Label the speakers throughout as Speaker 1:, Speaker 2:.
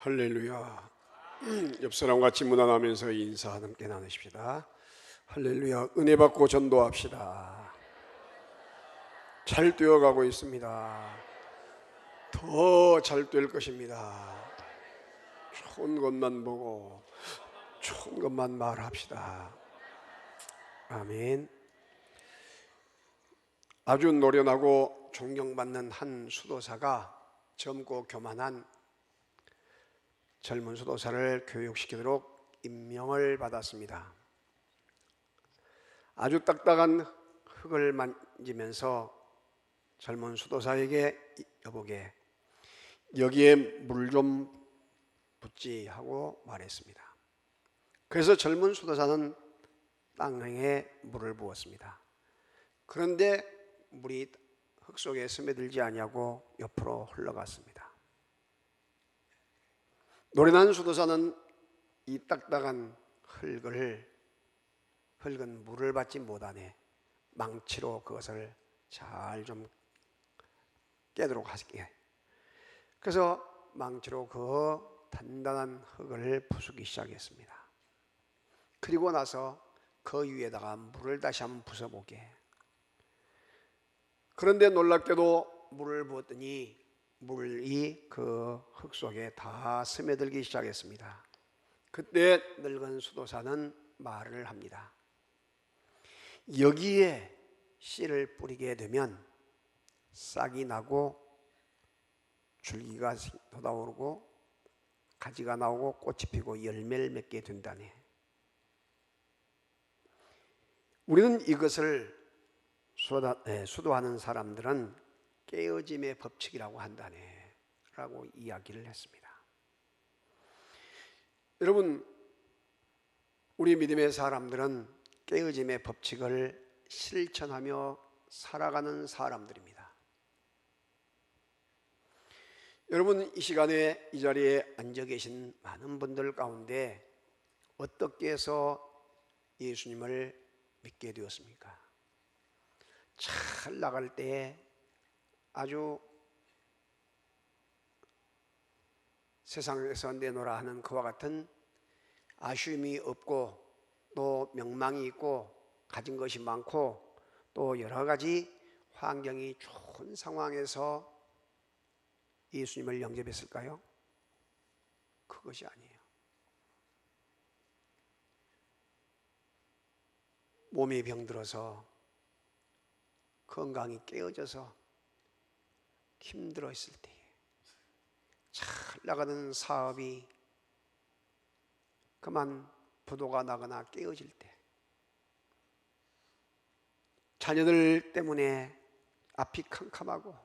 Speaker 1: 할렐루야. 옆 사람 같이 문안하면서 인사 함께 나누십시다. 할렐루야. 은혜 받고 전도합시다. 잘 뛰어가고 있습니다. 더 잘 될 것입니다. 좋은 것만 보고 좋은 것만 말합시다. 아멘. 아주 노련하고 존경받는 한 수도사가 젊고 교만한 젊은 수도사를 교육시키도록 임명을 받았습니다. 아주 딱딱한 흙을 만지면서 젊은 수도사에게 여보게 여기에 물 좀 붓지 하고 말했습니다. 그래서 젊은 수도사는 땅에 물을 부었습니다. 그런데 물이 흙 속에 스며들지 아니하고 옆으로 흘러갔습니다. 노련한 수도사는 이 딱딱한 흙을 흙은 물을 받지 못하네 망치로 그것을 잘 좀 깨도록 하시게. 그래서 망치로 그 단단한 흙을 부수기 시작했습니다. 그리고 나서 그 위에다가 물을 다시 한번 부숴보게. 그런데 놀랍게도 물을 부었더니 물이 그 흙 속에 다 스며들기 시작했습니다. 그때 늙은 수도사는 말을 합니다. 여기에 씨를 뿌리게 되면 싹이 나고 줄기가 돋아오르고 가지가 나오고 꽃이 피고 열매를 맺게 된다네. 우리는 이것을 수도하는 사람들은 깨어짐의 법칙이라고 한다네 라고 이야기를 했습니다. 여러분 우리 믿음의 사람들은 깨어짐의 법칙을 실천하며 살아가는 사람들입니다. 여러분 이 시간에 이 자리에 앉아 계신 많은 분들 가운데 어떻게 해서 예수님을 믿게 되었습니까? 잘 나갈 때 아주 세상에서 내놓으라 하는 그와 같은 아쉬움이 없고 또 명망이 있고 가진 것이 많고 또 여러 가지 환경이 좋은 상황에서 예수님을 영접했을까요? 그것이 아니에요. 몸이 병들어서 건강이 깨어져서 힘들어 있을 때에 잘 나가는 사업이 그만 부도가 나거나 깨어질 때 자녀들 때문에 앞이 캄캄하고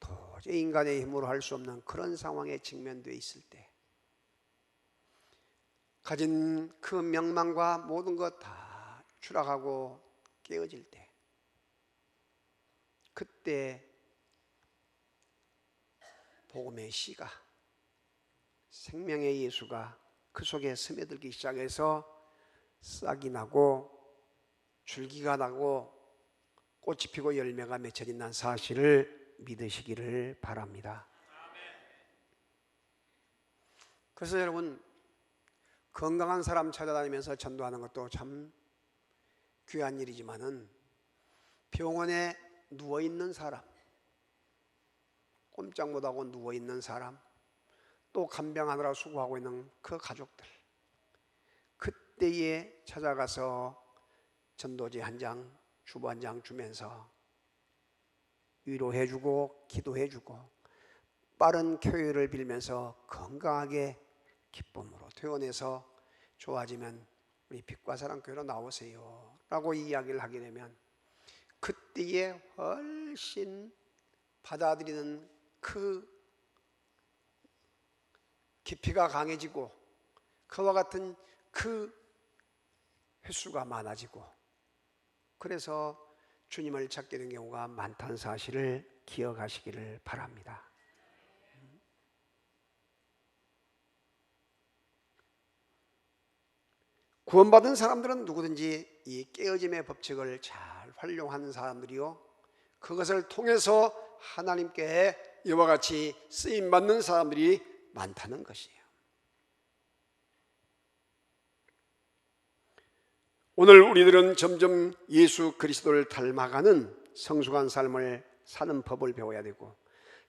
Speaker 1: 도저히 인간의 힘으로 할 수 없는 그런 상황에 직면되어 있을 때 가진 그 명망과 모든 것 다 추락하고 깨어질 때 그때 복음의 씨가 생명의 예수가 그 속에 스며들기 시작해서 싹이 나고 줄기가 나고 꽃이 피고 열매가 맺혀진다는 사실을 믿으시기를 바랍니다. 그래서 여러분 건강한 사람 찾아다니면서 전도하는 것도 참 귀한 일이지만은 병원에 누워 있는 사람, 꼼짝 못하고 누워 있는 사람, 또 간병하느라 수고하고 있는 그 가족들, 그때에 찾아가서 전도지 한 장, 주보 한장 주면서 위로해주고 기도해주고 빠른 쾌유를 빌면서 건강하게 기쁨으로 퇴원해서 좋아지면 우리 빛과 사랑 교회로 나오세요 라고 이야기를 하게 되면 그때에 훨씬 받아들이는 그 깊이가 강해지고 그와 같은 그 횟수가 많아지고 그래서 주님을 찾게 된 경우가 많다는 사실을 기억하시기를 바랍니다. 구원받은 사람들은 누구든지 이 깨어짐의 법칙을 잘 활용하는 사람들이요. 그것을 통해서 하나님께 이와 같이 쓰임 받는 사람들이 많다는 것이에요. 오늘 우리들은 점점 예수 그리스도를 닮아가는 성숙한 삶을 사는 법을 배워야 되고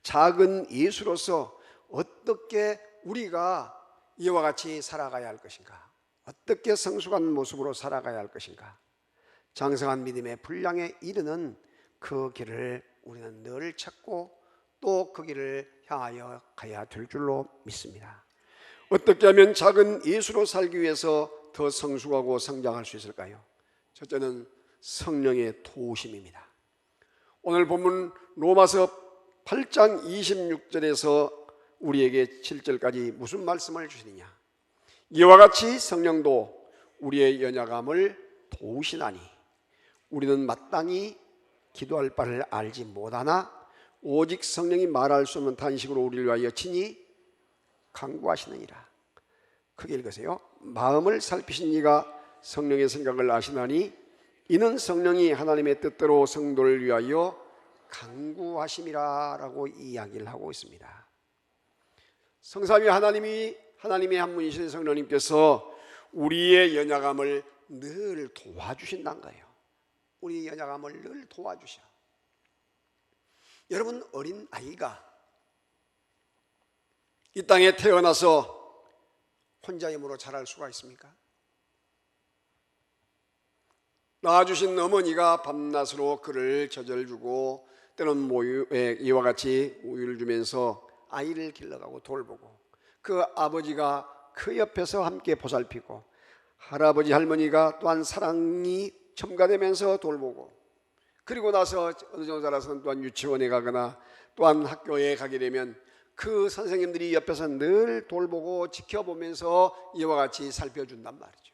Speaker 1: 작은 예수로서 어떻게 우리가 이와 같이 살아가야 할 것인가? 어떻게 성숙한 모습으로 살아가야 할 것인가? 장성한 믿음의 분량에 이르는 그 길을 우리는 늘 찾고 또그 길을 향하여 가야 될 줄로 믿습니다. 어떻게 하면 작은 예수로 살기 위해서 더 성숙하고 성장할 수 있을까요? 첫째는 성령의 도우심입니다. 오늘 본문 로마서 8장 26절에서 우리에게 7절까지 무슨 말씀을 주시느냐? 이와 같이 성령도 우리의 연약함을 도우시나니 우리는 마땅히 기도할 바를 알지 못하나 오직 성령이 말할 수 없는 탄식으로 우리를 위하여 친히 강구하시느니라. 크게 읽으세요. 마음을 살피신 이가 성령의 생각을 아시나니 이는 성령이 하나님의 뜻대로 성도를 위하여 강구하심이라라고 이야기를 하고 있습니다. 성삼위 하나님이 하나님의 한 분이신 성령님께서 우리의 연약함을 늘 도와주신다는 거예요. 우리 연약함을 늘 도와주셔. 여러분 어린 아이가 이 땅에 태어나서 혼자 힘으로 자랄 수가 있습니까? 낳아주신 어머니가 밤낮으로 그를 젖을주고 때는 모유 에 이와 같이 우유를 주면서 아이를 길러가고 돌보고 그 아버지가 그 옆에서 함께 보살피고 할아버지 할머니가 또한 사랑이 첨가되면서 돌보고 그리고 나서 어느 정도 자라서는 또한 유치원에 가거나 또한 학교에 가게 되면 그 선생님들이 옆에서 늘 돌보고 지켜보면서 이와 같이 살펴준단 말이죠.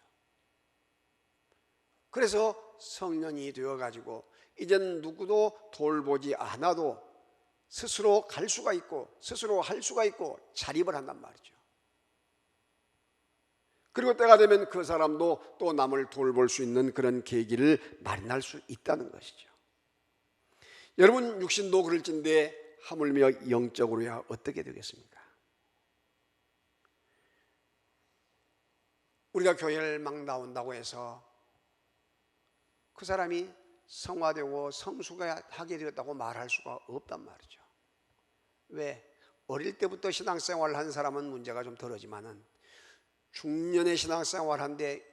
Speaker 1: 그래서 성년이 되어 가지고 이젠 누구도 돌보지 않아도 스스로 갈 수가 있고 스스로 할 수가 있고 자립을 한단 말이죠. 그리고 때가 되면 그 사람도 또 남을 돌볼 수 있는 그런 계기를 마련할 수 있다는 것이죠. 여러분 육신도 그럴진데 하물며 영적으로야 어떻게 되겠습니까? 우리가 교회를 막 나온다고 해서 그 사람이 성화되고 성숙하게 되었다고 말할 수가 없단 말이죠. 왜? 어릴 때부터 신앙생활을 한 사람은 문제가 좀 덜하지만은 중년의 신앙생활을 한데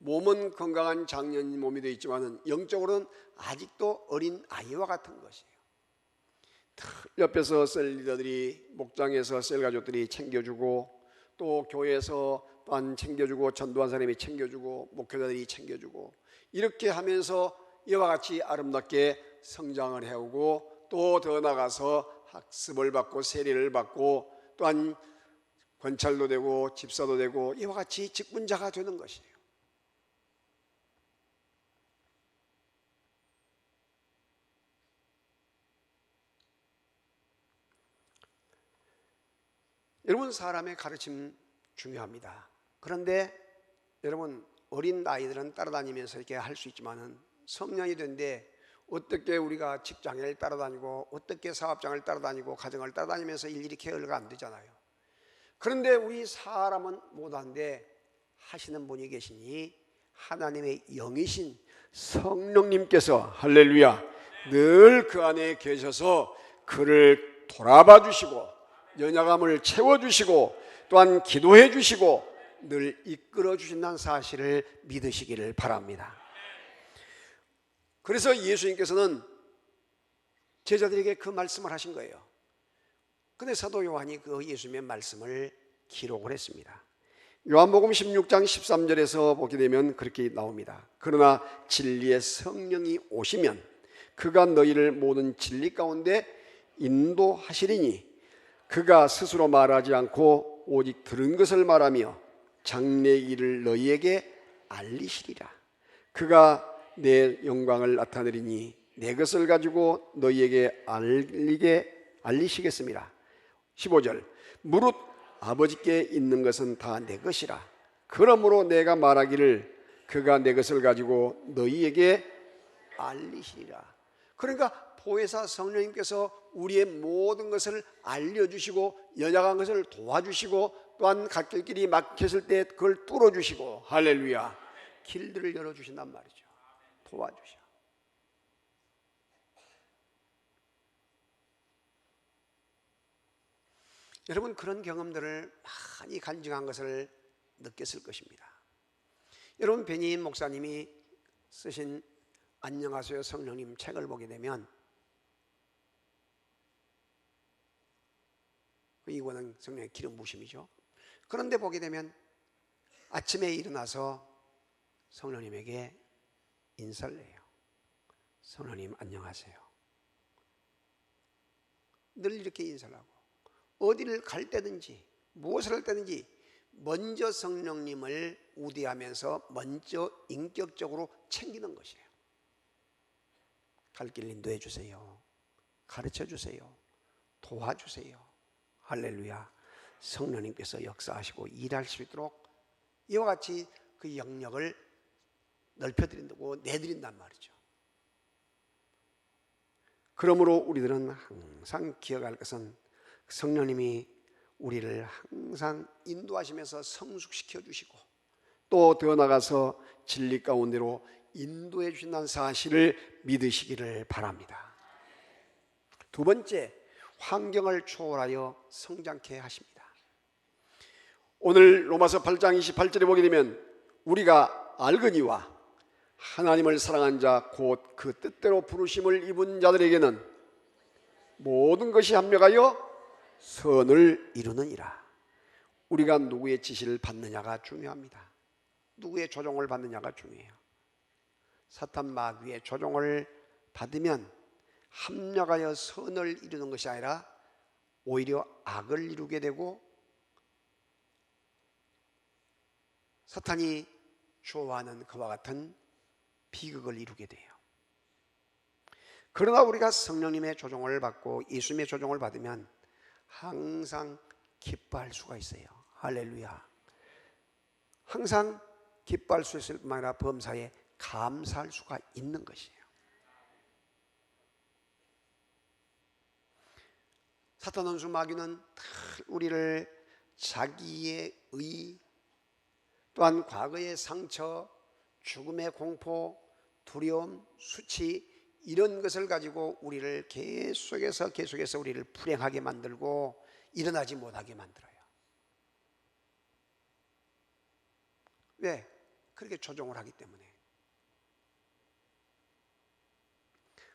Speaker 1: 몸은 건강한 장년 몸이 되어 있지만은 영적으로는 아직도 어린 아이와 같은 것이에요. 옆에서 셀 리더들이 목장에서 셀 가족들이 챙겨주고 또 교회에서 또한 챙겨주고 전도한 사람이 챙겨주고 목회자들이 챙겨주고 이렇게 하면서 이와 같이 아름답게 성장을 해오고 또 더 나가서 학습을 받고 세례를 받고 또한 권찰도 되고 집사도 되고 이와 같이 직분자가 되는 것이에요. 여러분 사람의 가르침 중요합니다. 그런데 여러분 어린 아이들은 따라다니면서 이렇게 할 수 있지만은 성년이 된데 어떻게 우리가 직장을 따라다니고 어떻게 사업장을 따라다니고 가정을 따라다니면서 일일이 케어가 안 되잖아요. 그런데 우리 사람은 못한데 하시는 분이 계시니 하나님의 영이신 성령님께서 할렐루야 늘 그 안에 계셔서 그를 돌아봐 주시고 연약함을 채워 주시고 또한 기도해 주시고 늘 이끌어 주신다는 사실을 믿으시기를 바랍니다. 그래서 예수님께서는 제자들에게 그 말씀을 하신 거예요. 근데 사도 요한이 그 예수님의 말씀을 기록을 했습니다. 요한복음 16장 13절에서 보게 되면 그렇게 나옵니다. 그러나 진리의 성령이 오시면 그가 너희를 모든 진리 가운데 인도하시리니 그가 스스로 말하지 않고 오직 들은 것을 말하며 장래 일을 너희에게 알리시리라. 그가 내 영광을 나타내리니 내 것을 가지고 너희에게 알리게 알리시겠습니다. 15절 무릇 아버지께 있는 것은 다 내 것이라. 그러므로 내가 말하기를 그가 내 것을 가지고 너희에게 알리시리라. 그러니까 보혜사 성령님께서 우리의 모든 것을 알려주시고 연약한 것을 도와주시고 또한 갈 길이 막혔을 때 그걸 뚫어주시고 할렐루야. 길들을 열어주신단 말이죠. 도와주셔. 여러분 그런 경험들을 많이 간증한 것을 느꼈을 것입니다. 여러분 베니인 목사님이 쓰신 안녕하세요 성령님 책을 보게 되면 이거는 성령의 기름 부심이죠. 그런데 보게 되면 아침에 일어나서 성령님에게 인사를 해요. 성령님 안녕하세요. 늘 이렇게 인사를 하고 어디를 갈 때든지 무엇을 할 때든지 먼저 성령님을 우대하면서 먼저 인격적으로 챙기는 것이에요. 갈 길 인도해 주세요. 가르쳐 주세요. 도와주세요. 할렐루야. 성령님께서 역사하시고 일할 수 있도록 이와 같이 그 영역을 넓혀드린다고 내드린단 말이죠. 그러므로 우리들은 항상 기억할 것은 성령님이 우리를 항상 인도하시면서 성숙시켜 주시고 또 더 나가서 진리 가운데로 인도해 주신다는 사실을 믿으시기를 바랍니다. 두 번째, 환경을 초월하여 성장케 하십니다. 오늘 로마서 8장 28절에 보게 되면 우리가 알거니와 하나님을 사랑한 자 곧 그 뜻대로 부르심을 입은 자들에게는 모든 것이 합력하여 선을 이루느니라. 우리가 누구의 지시를 받느냐가 중요합니다. 누구의 조종을 받느냐가 중요해요. 사탄 마귀의 조종을 받으면 합력하여 선을 이루는 것이 아니라 오히려 악을 이루게 되고 사탄이 좋아하는 그와 같은 비극을 이루게 돼요. 그러나 우리가 성령님의 조종을 받고 예수님의 조종을 받으면 항상 기뻐할 수가 있어요. 할렐루야. 항상 기뻐할 수 있을 뿐만 아니라 범사에 감사할 수가 있는 것이에요. 사탄 원수 마귀는 우리를 자기의 의 또한 과거의 상처, 죽음의 공포, 두려움, 수치 이런 것을 가지고 우리를 계속해서 계속해서 우리를 불행하게 만들고 일어나지 못하게 만들어요. 왜? 그렇게 조종을 하기 때문에.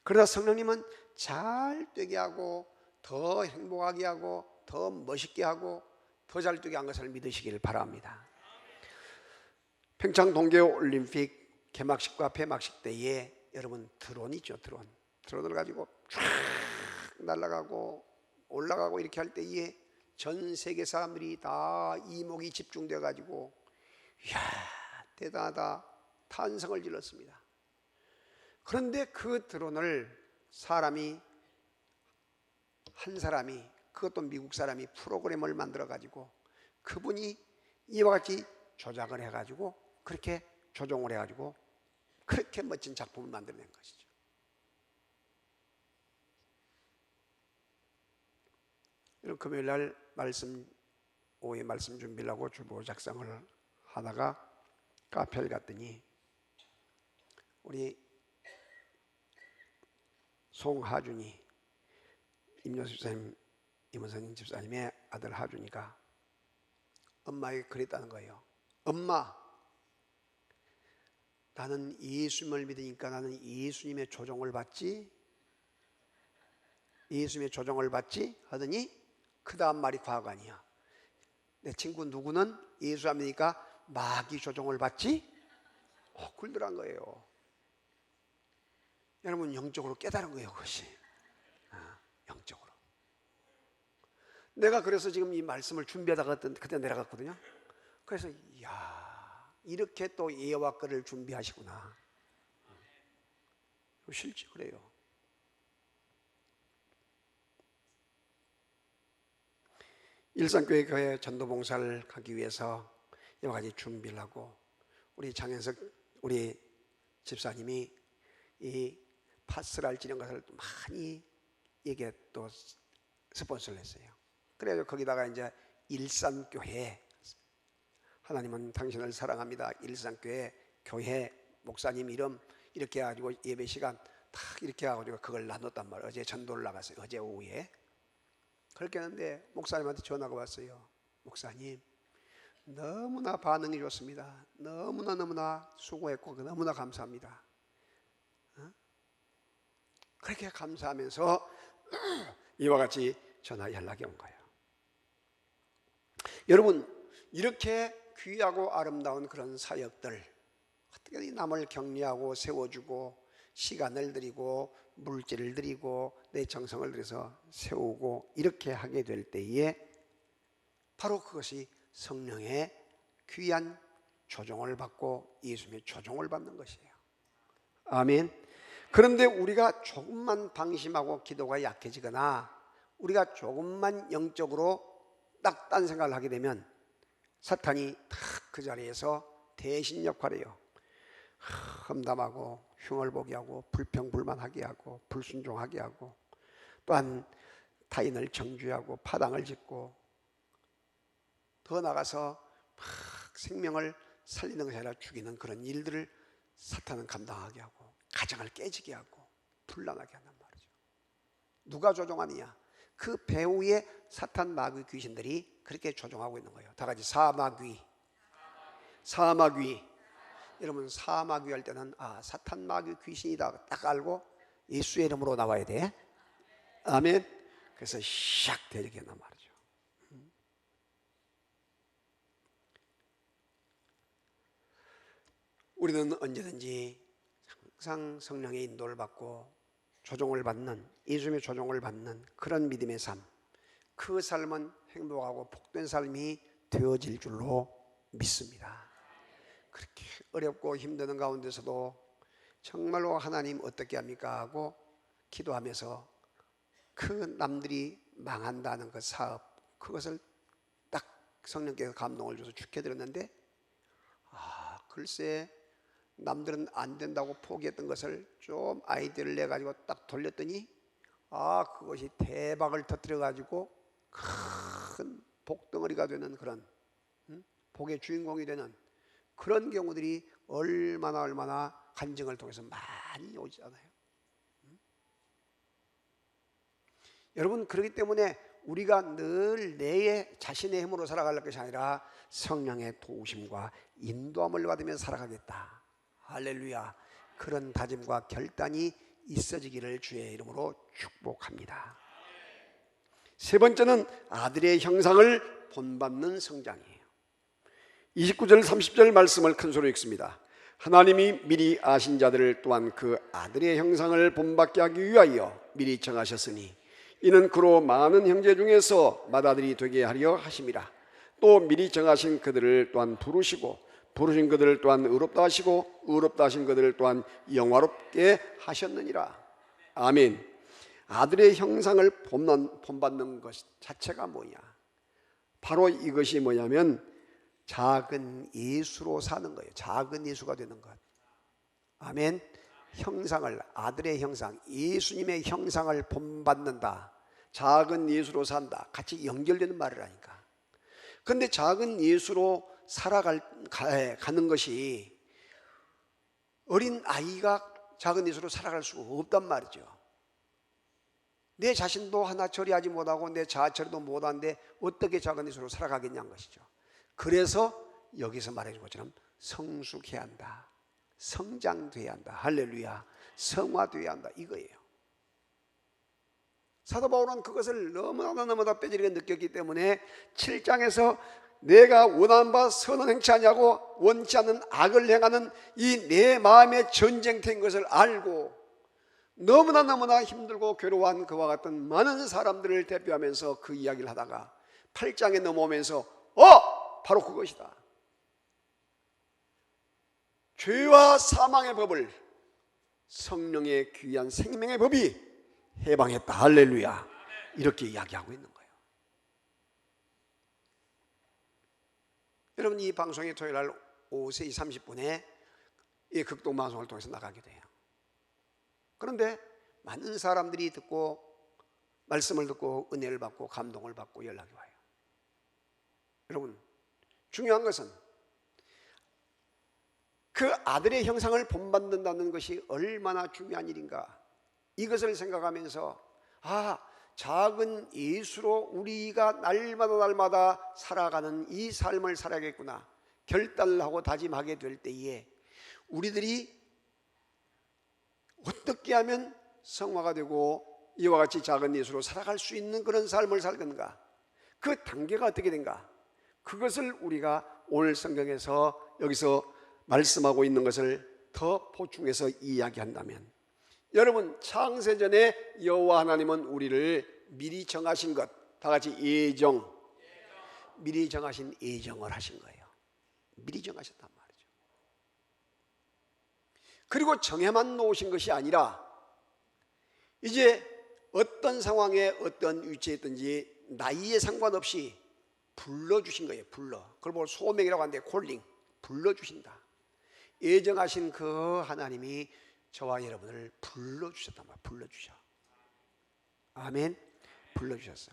Speaker 1: 그러다 성령님은 잘 되게 하고 더 행복하게 하고 더 멋있게 하고 더 잘 되게 한 것을 믿으시기를 바랍니다. 평창 동계올림픽 개막식과 폐막식 때에 여러분 드론 있죠 드론 드론을 가지고 쫙 날아가고 올라가고 이렇게 할 때에 전 세계 사람들이 다 이목이 집중돼 가지고 이야 대단하다 탄성을 질렀습니다. 그런데 그 드론을 사람이 한 사람이 그것도 미국 사람이 프로그램을 만들어 가지고 그분이 이와 같이 조작을 해 가지고 그렇게 조종을 해 가지고 그렇게 멋진 작품을 만들어낸 것이죠. 이런 금요일 날 말씀 오후에 말씀 준비를 하고 주보 작성을 하다가 카페를 갔더니 우리 송하준이 임효수 집사님, 임원선님 집사님의 아들 하준이가 엄마에게 그랬다는 거예요. 엄마, 나는 예수님을 믿으니까 나는 예수님의 조종을 받지? 예수님의 조종을 받지? 하더니 그 다음 말이 과관이야. 내 친구 누구는 예수 안 믿으니까 마귀 조종을 받지? 어, 굴들한 거예요. 여러분 영적으로 깨달은 거예요, 그것이. 아, 영적으로. 내가 그래서 지금 이 말씀을 준비하다가 그때 내려갔거든요. 그래서 야 이렇게 또 예와 거를 준비하시구나. 실제 그래요. 일산교회 교회 전도 봉사를 가기 위해서 여러 가지 준비를 하고 우리 장현석 우리 집사님이 이 파스랄 지는 것을 또 많이 이게 또 스폰서를 했어요. 그래서 거기다가 이제 일산교회 하나님은 당신을 사랑합니다. 일산교회 교회 목사님 이름 이렇게 해가지고 예배 시간 딱 이렇게 해가지고 그걸 나눴단 말이에요. 어제 전도를 나갔어요. 어제 오후에 그렇게 했는데 목사님한테 전화가 왔어요. 목사님 너무나 반응이 좋습니다. 너무나 너무나 수고했고 너무나 감사합니다. 어? 그렇게 감사하면서 이와 같이 전화 연락이 온 거예요. 여러분 이렇게 귀하고 아름다운 그런 사역들 어떻게 남을 격려하고 세워주고 시간을 들이고 물질을 들이고 내 정성을 들여서 세우고 이렇게 하게 될 때에 바로 그것이 성령의 귀한 조종을 받고 예수님의 조종을 받는 것이에요. 아멘. 그런데 우리가 조금만 방심하고 기도가 약해지거나 우리가 조금만 영적으로 딱 딴 생각을 하게 되면 사탄이 탁그 자리에서 대신 역할을 해요. 험담하고 흉얼보게 하고 불평불만하게 하고 불순종하게 하고 또한 타인을 정죄하고 파당을 짓고 더 나가서 막 생명을 살리는 것이 아니라 죽이는 그런 일들을 사탄은 감당하게 하고 가정을 깨지게 하고 불난하게 한단 말이죠. 누가 조종하느냐? 그 배후의 사탄 마귀 귀신들이 그렇게 조종하고 있는 거예요. 다 같이 사마귀, 사마귀. 여러분 사마귀 할 때는 아 사탄 마귀 귀신이다 딱 알고 예수의 이름으로 나와야 돼. 아멘. 그래서 샥 되게 한단 말이죠. 우리는 언제든지 항상 성령의 인도를 받고 조종을 받는 예수님의 조종을 받는 그런 믿음의 삶. 그 삶은 행복하고 복된 삶이 되어질 줄로 믿습니다. 그렇게 어렵고 힘드는 가운데서도 정말로 하나님 어떻게 합니까 하고 기도하면서 그 남들이 망한다는 그 사업 그것을 딱 성령께서 감동을 줘서 죽게 들었는데 아 글쎄 남들은 안 된다고 포기했던 것을 좀 아이디어를 내 가지고 딱 돌렸더니 아 그것이 대박을 터뜨려 가지고 큰 복덩어리가 되는 그런 음? 복의 주인공이 되는 그런 경우들이 얼마나 얼마나 간증을 통해서 많이 오잖아요. 음? 여러분 그렇기 때문에 우리가 늘내 자신의 힘으로 살아갈 것이 아니라 성령의 도우심과 인도함을 받으며 살아가겠다. 할렐루야. 그런 다짐과 결단이 있어지기를 주의 이름으로 축복합니다. 세 번째는 아들의 형상을 본받는 성장이에요. 29절 30절 말씀을 큰 소리로 읽습니다. 하나님이 미리 아신 자들을 또한 그 아들의 형상을 본받게 하기 위하여 미리 정하셨으니 이는 그로 많은 형제 중에서 맏아들이 되게 하려 하심이라. 또 미리 정하신 그들을 또한 부르시고 부르신 그들을 또한 의롭다 하시고 의롭다 하신 그들을 또한 영화롭게 하셨느니라. 아멘. 아들의 형상을 본받는 것 자체가 뭐냐? 바로 이것이 뭐냐면 작은 예수로 사는 거예요. 작은 예수가 되는 것. 아멘. 형상을 아들의 형상, 예수님의 형상을 본받는다. 작은 예수로 산다. 같이 연결되는 말이라니까. 근데 작은 예수로 살아갈 가는 것이 어린 아이가 작은 예수로 살아갈 수가 없단 말이죠. 내 자신도 하나 처리하지 못하고 내 자아 처리도 못하는데 어떻게 작은 예수로 살아가겠냐는 것이죠. 그래서 여기서 말해준 것처럼 성숙해야 한다. 성장돼야 한다. 할렐루야. 성화돼야 한다. 이거예요. 사도 바울은 그것을 너무나 너무나 빼지르게 느꼈기 때문에 7장에서 내가 원하는 바 선은 행치 아니하고 원치 않는 악을 행하는 이 내 마음의 전쟁터인 것을 알고 너무나 너무나 힘들고 괴로워한 그와 같은 많은 사람들을 대표하면서 그 이야기를 하다가 8장에 넘어오면서 어! 바로 그것이다. 죄와 사망의 법을 성령의 귀한 생명의 법이 해방했다. 할렐루야. 이렇게 이야기하고 있는 거예요. 여러분 이 방송이 토요일 날 오후 3시 30분에 이 극동 방송을 통해서 나가게 돼요. 그런데 많은 사람들이 듣고 말씀을 듣고 은혜를 받고 감동을 받고 연락이 와요. 여러분, 중요한 것은 그 아들의 형상을 본받는다는 것이 얼마나 중요한 일인가. 이것을 생각하면서 아, 작은 예수로 우리가 날마다 날마다 살아가는 이 삶을 살아야겠구나. 결단을 하고 다짐하게 될 때에 우리들이 어떻게 하면 성화가 되고 이와 같이 작은 예수로 살아갈 수 있는 그런 삶을 살겠는가? 그 단계가 어떻게 된가? 그것을 우리가 오늘 성경에서 여기서 말씀하고 있는 것을 더 보충해서 이야기한다면 여러분 창세전에 여호와 하나님은 우리를 미리 정하신 것 다 같이 예정 미리 정하신 예정을 하신 거예요. 미리 정하셨단 말이죠. 그리고 정해만 놓으신 것이 아니라 이제 어떤 상황에 어떤 위치에 있든지 나이에 상관없이 불러주신 거예요. 불러. 그걸 보고 소명이라고 하는데 콜링. 불러주신다. 예정하신 그 하나님이 저와 여러분을 불러주셨단 말이에요. 불러주셔. 아멘. 불러주셨어.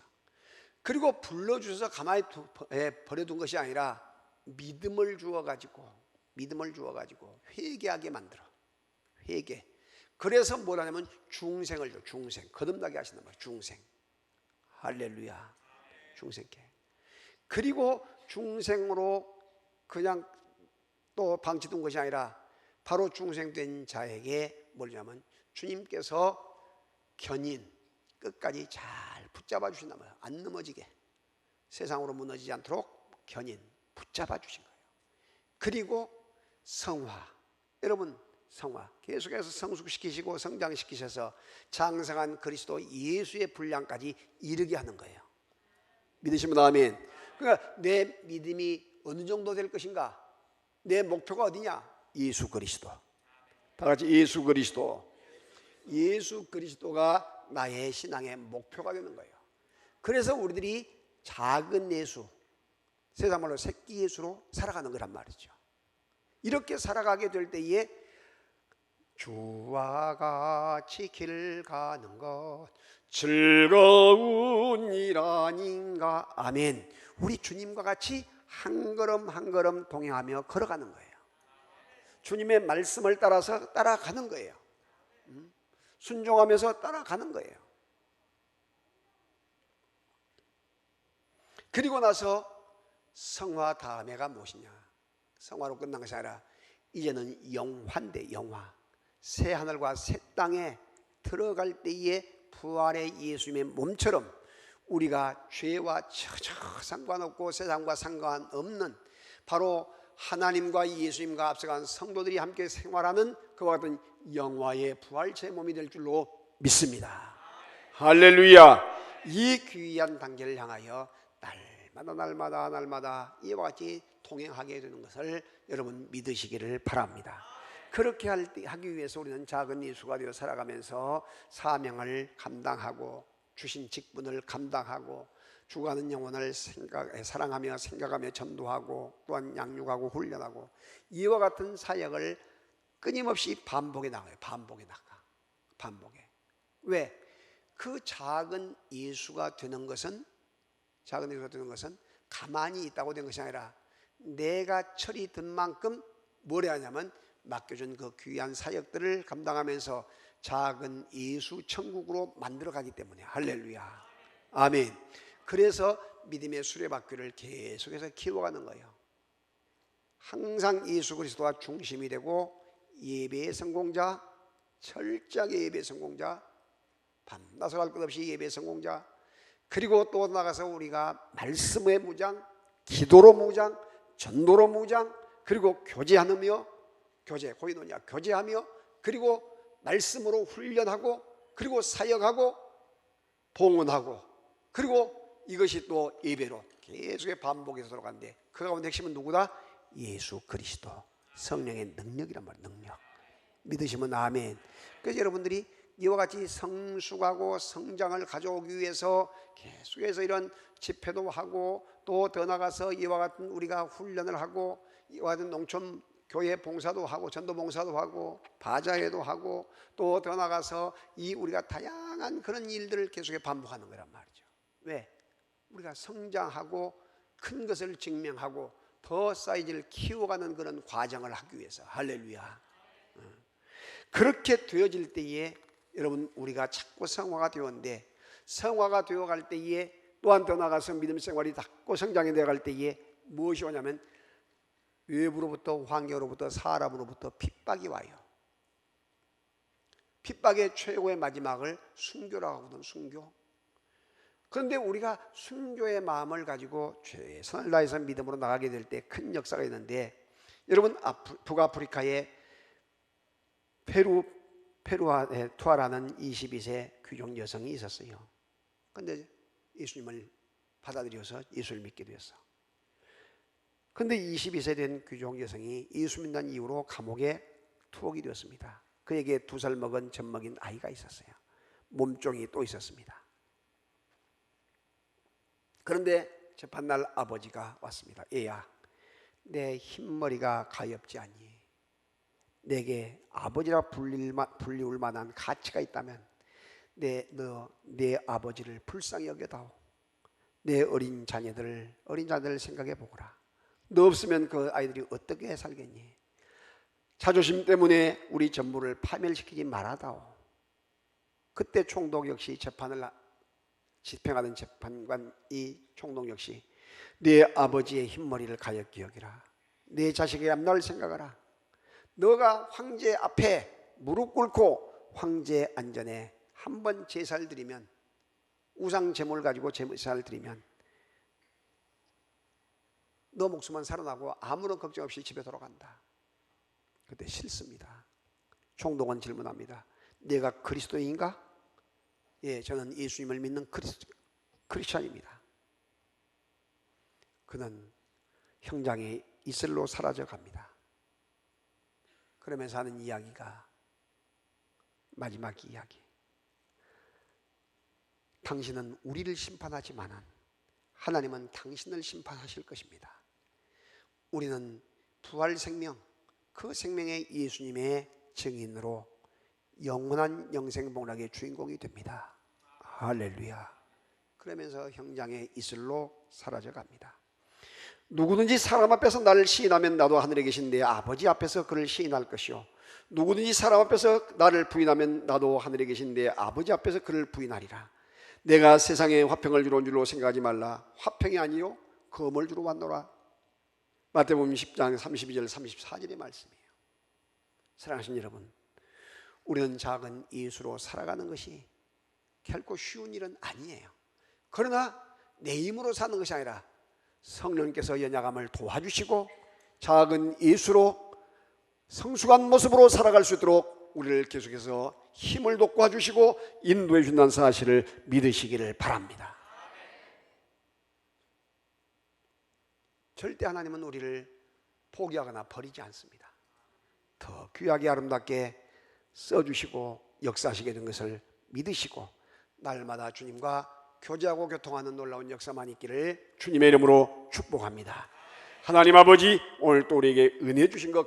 Speaker 1: 그리고 불러주셔서 가만히 두- 에, 버려둔 것이 아니라 믿음을 주어가지고 믿음을 주어가지고 회개하게 만들어. 회개. 그래서 뭘 하냐면 중생을 줘. 중생. 거듭나게 하신단 말이에요. 중생. 할렐루야. 중생께. 그리고 중생으로 그냥 또 방치둔 것이 아니라 바로 중생된 자에게 뭐냐면 주님께서 견인 끝까지 잘 붙잡아 주신단 말이에요. 안 넘어지게 세상으로 무너지지 않도록 견인 붙잡아 주신 거예요. 그리고 성화 여러분 성화 계속해서 성숙시키시고 성장시키셔서 장성한 그리스도 예수의 분량까지 이르게 하는 거예요. 믿으시면 아멘. 그러니까 내 믿음이 어느 정도 될 것인가? 내 목표가 어디냐? 예수 그리스도. 다 같이 예수 그리스도. 예수 그리스도가 나의 신앙의 목표가 되는 거예요. 그래서 우리들이 작은 예수, 세상 말로 새끼 예수로 살아가는 거란 말이죠. 이렇게 살아가게 될 때에 주와 같이 길 가는 것 즐거운 일 아닌가 아멘 우리 주님과 같이 한 걸음 한 걸음 동행하며 걸어가는 거예요 주님의 말씀을 따라서 따라가는 거예요. 음? 순종하면서 따라가는 거예요. 그리고 나서 성화 다음에가 무엇이냐? 성화로 끝난 것이 아니라 이제는 영화인데 영화. 새 하늘과 새 땅에 들어갈 때에 부활의 예수님의 몸처럼 우리가 죄와 전혀 상관없고 세상과 상관없는 바로 하나님과 예수님과 앞서간 성도들이 함께 생활하는 그와 같은 영화의 부활체 몸이 될 줄로 믿습니다. 할렐루야. 이 귀한 단계를 향하여 날마다 날마다 날마다 이와 같이 통행하게 되는 것을 여러분 믿으시기를 바랍니다. 그렇게 하기 위해서 우리는 작은 예수가 되어 살아가면서 사명을 감당하고 주신 직분을 감당하고 죽어가는 영혼을 생각, 사랑하며 생각하며 전도하고 또한 양육하고 훈련하고 이와 같은 사역을 끊임없이 반복해 나가요. 반복해 나가. 반복해. 왜? 그 작은 예수가 되는 것은 작은 예수가 되는 것은 가만히 있다고 된 것이 아니라 내가 철이 든 만큼 뭘 해야 하냐면 맡겨준 그 귀한 사역들을 감당하면서 작은 예수 천국으로 만들어 가기 때문에 할렐루야 아멘 그래서 믿음의 수레바퀴를 계속해서 키워가는 거예요. 항상 예수 그리스도가 중심이 되고 예배의 성공자 철저하게 예배의 성공자 밤낮을 할 것 없이 예배 성공자 그리고 또 나가서 우리가 말씀의 무장 기도로 무장 전도로 무장 그리고 교제하며 교제 고인노냐 교제하며 그리고 말씀으로 훈련하고 그리고 사역하고 봉헌하고 그리고 이것이 또 예배로 계속의 반복해서 들어가는데 그 가운데 핵심은 누구다? 예수 그리스도 성령의 능력이란 말이에요 능력 믿으시면 아멘 그래서 여러분들이 이와 같이 성숙하고 성장을 가져오기 위해서 계속해서 이런 집회도 하고 또 더 나가서 이와 같은 우리가 훈련을 하고 이와 같은 농촌 교회 봉사도 하고 전도 봉사도 하고 바자회도 하고 또 더 나가서 이 우리가 다양한 그런 일들을 계속해 반복하는 거란 말이죠. 왜? 우리가 성장하고 큰 것을 증명하고 더 사이즈를 키워가는 그런 과정을 하기 위해서 할렐루야. 어. 그렇게 되어질 때에 여러분 우리가 자꾸 성화가 되었는데 성화가 되어갈 때에 또한 더 나가서 믿음 생활이 자꾸 성장이 되어갈 때에 무엇이 오냐면 외부로부터 환경으로부터 사람으로부터 핍박이 와요. 핍박의 최고의 마지막을 순교라고 하거든 순교. 그런데 우리가 순교의 마음을 가지고 최선을 다해서 믿음으로 나가게 될 때 큰 역사가 있는데 여러분 아프- 북아프리카에 페루 페루아에 투아라는 22세 귀족 여성이 있었어요. 근데 예수님을 받아들여서 예수를 믿게 되었어. 근데 22세 된 귀족 여성이 예수 믿는 이후로 감옥에 투옥이 되었습니다. 그에게 두 살 먹은 젖먹인 아이가 있었어요. 몸종이 또 있었습니다. 그런데 재판날 아버지가 왔습니다. 얘야, 내 흰머리가 가엾지 않니? 내게 아버지라 불리울 만한 가치가 있다면 내 너 내 아버지를 불쌍히 여겨다오. 내 어린 자녀들을 어린 자들을 생각해 보거라. 너 없으면 그 아이들이 어떻게 살겠니? 자존심 때문에 우리 전부를 파멸시키지 말아다오. 그때 총독 역시 재판을 하- 집행하던 재판관 이 총독 역시 네 아버지의 흰머리를 가엾게 여기라. 네 자식의 앞날 생각하라. 너가 황제 앞에 무릎 꿇고 황제 안전에 한 번 제사를 드리면 우상 제물을 가지고 제사를 드리면 너 목숨은 살아나고 아무런 걱정 없이 집에 돌아간다. 그때 싫습니다. 총독은 질문합니다. 내가 그리스도인가? 예, 저는 예수님을 믿는 크리스, 크리스천입니다. 그는 형장에 이슬로 사라져 갑니다. 그러면서 하는 이야기가 마지막 이야기. 당신은 우리를 심판하지만은 하나님은 당신을 심판하실 것입니다. 우리는 부활 생명, 그 생명의 예수님의 증인으로 영원한 영생 복락의 주인공이 됩니다. 할렐루야. 그러면서 형장의 이슬로 사라져 갑니다. 누구든지 사람 앞에서 나를 시인하면 나도 하늘에 계신 내 아버지 앞에서 그를 시인할 것이요. 누구든지 사람 앞에서 나를 부인하면 나도 하늘에 계신 내 아버지 앞에서 그를 부인하리라. 내가 세상에 화평을 주러 온 줄로 생각하지 말라. 화평이 아니요 검을 주러 왔노라. 마태복음 10장 32절 34절의 말씀이에요. 사랑하신 여러분, 우리는 작은 예수로 살아가는 것이 결코 쉬운 일은 아니에요. 그러나 내 힘으로 사는 것이 아니라 성령께서 연약함을 도와주시고 작은 예수로 성숙한 모습으로 살아갈 수 있도록 우리를 계속해서 힘을 돋궈 주시고 인도해 준다는 사실을 믿으시기를 바랍니다. 절대 하나님은 우리를 포기하거나 버리지 않습니다. 더 귀하게 아름답게 써주시고 역사하시게 된 것을 믿으시고 날마다 주님과 교제하고 교통하는 놀라운 역사만 있기를 주님의 이름으로 축복합니다. 하나님 아버지 오늘 또 우리에게 은혜 주신 것